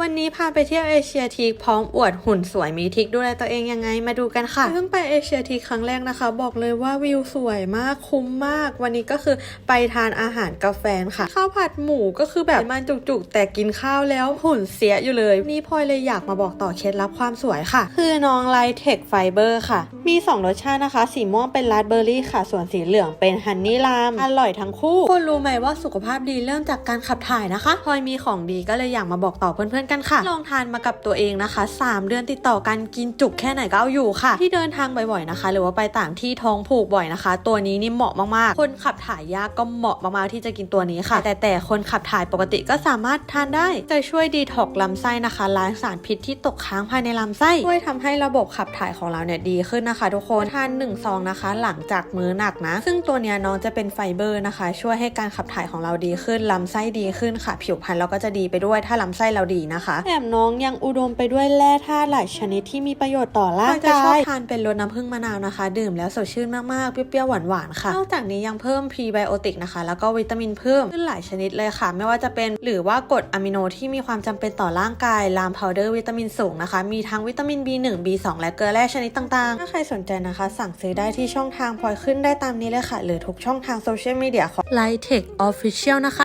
วันนี้พาไปเที่ยวเอเชียทีคพร้อมอวดหุ่นสวยมีทิกดูแลตัวเองยังไงมาดูกันค่ะเพิ่งไปเอเชียทีคครั้งแรกนะคะ บอกเลยว่าวิวสวยมากคุ้มมาก วันนี้ก็คือไปทานอาหารกาแฟค่ะข้าวผัดหมูก็คือแบบมันจุกๆ แต่กินข้าวแล้วหุ่นเสียอยู่เลย นี่พลอยเลยอยากมาบอกต่อเคล็ดลับความสวยค่ะ คือน้องไลท์เทคไฟเบอร์ค่ะ มี 2 รสชาตินะคะ สีม่วงเป็นราสเบอร์รี่ค่ะ ส่วนสีเหลืองเป็นฮันนี่ลามอร่อยทั้งคู่คุณรู้ไหมว่าสุขภาพดีเริ่มจากการขับถ่ายนะคะพลอยมีของดีก็เลยอยากมาบอกต่อเพื่อนๆกันค่ะ ลองทานมากับตัวเองนะคะ 3 เดือนติดต่อกันกินจุกแค่ไหนก็เอาอยู่ค่ะ ที่เดินทางบ่อยๆนะคะ หรือว่าไปต่างที่ท้องผูกบ่อยนะคะ ตัวนี้นี่เหมาะมากๆ คนขับถ่ายยากก็เหมาะมากๆที่จะกินตัวนี้ค่ะ แต่แต่คนขับถ่ายปกติก็สามารถทานได้จะช่วยดีท็อกลำไส้นะคะล้างสารพิษที่ตกค้างภายในลำไส้ช่วยทำให้ระบบขับถ่ายของเราเนี่ยดีขึ้นนะคะ ทุกคนทาน1ซองนะคะ หลังจากมื้อหนักนะ ซึ่งตัวเนี้ยน้องจะเป็นไฟเบอร์นะคะ ช่วยให้การขับถ่ายของเราดีขึ้นลำไส้ดีขึ้นค่ะ ผิวพรรณเราก็จะดีไปด้วยถ้าลำไส้เราดีนะคะแถมน้องยังอุดมไปด้วยแร่ธาตุหลายชนิดที่มีประโยชน์ต่อร่างกายจะชอบทานเป็นรสน้ำผึ้งมะนาวนะคะ ดื่มแล้วสดชื่นมากๆ เปรี้ยวๆหวานๆค่ะ นอกจากนี้ยังเพิ่มพรีไบโอติกนะคะ แล้วก็วิตามินเพิ่มขึ้นหลายชนิดเลยค่ะ ไม่ว่าจะเป็นหรือว่ากรดอะมิโนที่มีความจำเป็นต่อร่างกายลามพาวเดอร์วิตามินสูงนะคะ มีทั้งวิตามิน B1 B2 และเกลือแร่ชนิดต่างๆ ถ้าใครสนใจนะคะ สั่งซื้อได้ที่ช่องทางพลอยขึ้นได้ตามนี้เลยค่ะ หรือทุกช่องทางโซเชียลมีเดียของ Light Tech Official นะคะ